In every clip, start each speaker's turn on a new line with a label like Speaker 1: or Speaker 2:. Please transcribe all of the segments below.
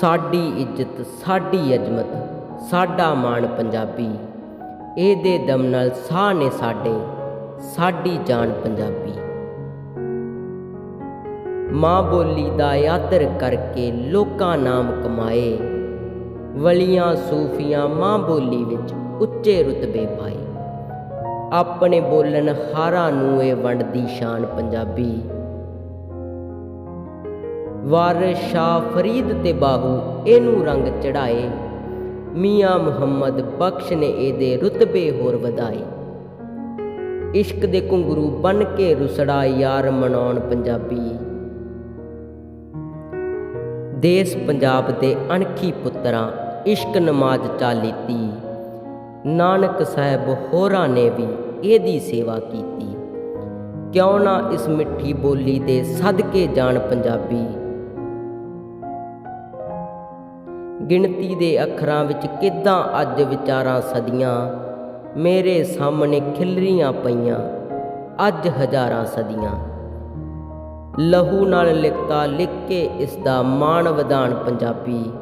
Speaker 1: ਸਾਡੀ ਇੱਜ਼ਤ, ਸਾਡੀ ਅਜ਼ਮਤ, ਸਾਡਾ ਮਾਣ ਪੰਜਾਬੀ। ਇਹਦੇ ਦਮ ਨਾਲ ਸਾਹ ਨੇ ਸਾਡੇ, ਸਾਡੀ ਜਾਨ ਪੰਜਾਬੀ। ਮਾਂ ਬੋਲੀ ਦਾ ਆਦਰ ਕਰਕੇ ਲੋਕਾਂ ਨਾਮ ਕਮਾਏ। ਵਲੀਆਂ ਸੂਫੀਆਂ ਮਾਂ ਬੋਲੀ ਵਿੱਚ ਉੱਚੇ ਰੁਤਬੇ ਪਾਏ। ਆਪਣੇ ਬੋਲਣ ਹਾਰਾਂ ਨੂੰ ਇਹ ਵੰਡਦੀ ਸ਼ਾਨ ਪੰਜਾਬੀ। ਵਾਰਿਸ ਸ਼ਾਹ ਫਰੀਦ ਤੇ ਬਾਹੂ ਇਹਨੂੰ ਰੰਗ ਚੜਾਏ ਮੀਆਂ ਮੁਹੰਮਦ ਬਖਸ਼ ਨੇ ਇਹਦੇ ਰੁਤਬੇ ਹੋਰ ਵਧਾਏ। ਇਸ਼ਕ ਦੇ ਘੁੰਗਰੂ ਬਨ ਕੇ ਰੁਸੜਾ ਯਾਰ ਮਨਾਉਣ ਪੰਜਾਬੀ। ਦੇਸ ਪੰਜਾਬ ਦੇ ਅਣਖੀ ਪੁੱਤਰਾਂ, ਇਸ਼ਕ ਨਮਾਜ਼ ਚਾਲੀਤੀ ਨਾਨਕ ਸਾਹਿਬ ਹੋਰਾਂ ਨੇ ਵੀ ਇਹਦੀ ਸੇਵਾ ਕੀਤੀ। ਕਿਉਂ ਨਾ ਇਸ ਮਿੱਠੀ ਬੋਲੀ ਦੇ ਸਦਕੇ ਜਾਣ ਪੰਜਾਬੀ। ਗਿਣਤੀ ਦੇ ਅੱਖਰਾਂ ਵਿੱਚ ਕਿੱਦਾਂ ਅੱਜ ਵਿਚਾਰਾਂ ਸਦੀਆਂ? ਮੇਰੇ ਸਾਹਮਣੇ ਖਿਲਰੀਆਂ ਪਈਆਂ, ਅੱਜ ਹਜ਼ਾਰਾਂ ਸਦੀਆਂ। ਲਹੂ ਨਾਲ ਲਿਖਤਾ ਲਿਖ ਕੇ ਇਸ ਦਾ ਮਾਣ ਵਧਾਣ ਪੰਜਾਬੀ।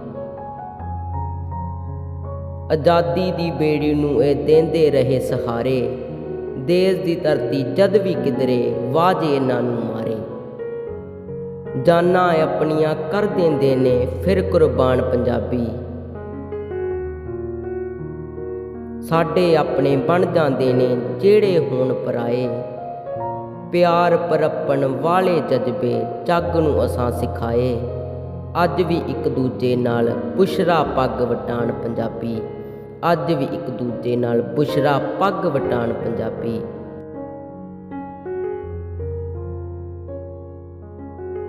Speaker 1: ਆਜ਼ਾਦੀ ਦੀ ਬੇੜੀ ਨੂੰ ਇਹ ਦੇਂਦੇ ਰਹੇ ਸਹਾਰੇ। ਦੇਸ਼ ਦੀ ਧਰਤੀ ਜਦ ਵੀ ਕਿਧਰੇ, ਵਾਜੇ ਇਹਨਾਂ ਨੂੰ ਜਾਨਾਂ ਆਪਣੀਆਂ ਕਰ ਦਿੰਦੇ ਨੇ, ਫਿਰ ਕੁਰਬਾਨ ਪੰਜਾਬੀ। ਸਾਡੇ ਆਪਣੇ ਬਣ ਜਾਂਦੇ ਨੇ, ਜਿਹੜੇ ਹੋਣ ਪਰਾਏ। ਪਿਆਰ ਪਰਪਣ ਵਾਲੇ ਜਜ਼ਬੇ, ਜੱਗ ਨੂੰ ਅਸਾਂ ਸਿਖਾਏ। ਅੱਜ ਵੀ ਇੱਕ ਦੂਜੇ ਨਾਲ ਬੁਸ਼ਰਾ ਪੱਗ ਵਟਾਣ ਪੰਜਾਬੀ। ਅੱਜ ਵੀ ਇੱਕ ਦੂਜੇ ਨਾਲ ਬੁਸ਼ਰਾ ਪੱਗ ਵਟਾਣ ਪੰਜਾਬੀ।